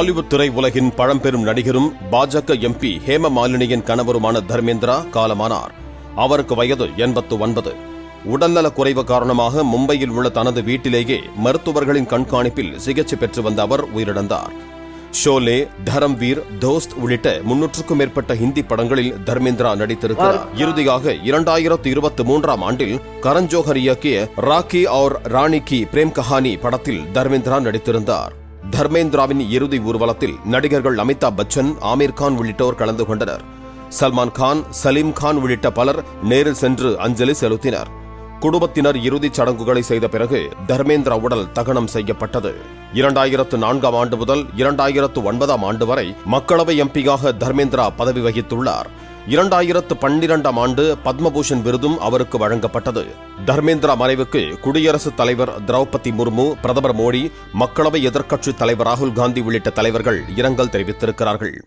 பாலிவுட் திரை உலகின் பழம்பெரும் நடிகரும் பாஜக எம்பி ஹேம மாலினியின் கணவருமான தர்மேந்திரா காலமானார். அவருக்கு வயது எண்பத்து ஒன்பது உடல்நலக் குறைவு காரணமாக மும்பையில் உள்ள தனது வீட்டிலேயே மருத்துவர்களின் கண்காணிப்பில் சிகிச்சை பெற்று வந்த அவர் உயிரிழந்தார். ஷோலே தரம்வீர் தோஸ்த் உள்ளிட்ட முன்னூற்றுக்கும் மேற்பட்ட ஹிந்தி படங்களில் தர்மேந்திரா நடித்திருக்கிறார். இறுதியாக இரண்டாயிரத்து இருபத்தி மூன்றாம் ஆண்டில் கரண் ஜோஹர் இயக்கிய ராக்கி और ராணி கி பிரேம் கஹானி படத்தில் தர்மேந்திரா நடித்திருந்தார். தர்மேந்திராவின் இறுதி ஊர்வலத்தில் நடிகர்கள் அமிதாப் பச்சன் ஆமீர் கான் உள்ளிட்டோர் கலந்து கொண்டனர். சல்மான் கான் சலீம் கான் உள்ளிட்ட பலர் நேரில் சென்று அஞ்சலி செலுத்தினர். குடும்பத்தினர் இறுதிச் சடங்குகளை செய்த பிறகு தர்மேந்திரா உடல் தகனம் செய்யப்பட்டது. இரண்டாயிரத்து நான்காம் ஆண்டு முதல் இரண்டாயிரத்து ஒன்பதாம் ஆண்டு வரை மக்களவை எம்பியாக தர்மேந்திரா பதவி வகித்துள்ளார். இரண்டாயிரத்து பன்னிரண்டாம் ஆண்டு பத்மபூஷன் விருதும் அவருக்கு வழங்கப்பட்டது. தர்மேந்திரா மறைவுக்கு குடியரசுத் தலைவர் திரௌபதி முர்மு பிரதமர் மோடி மக்களவை எதிர்க்கட்சித் தலைவர் ராகுல் காந்தி உள்ளிட்ட தலைவர்கள் இரங்கல் தெரிவித்திருக்கிறார்கள்.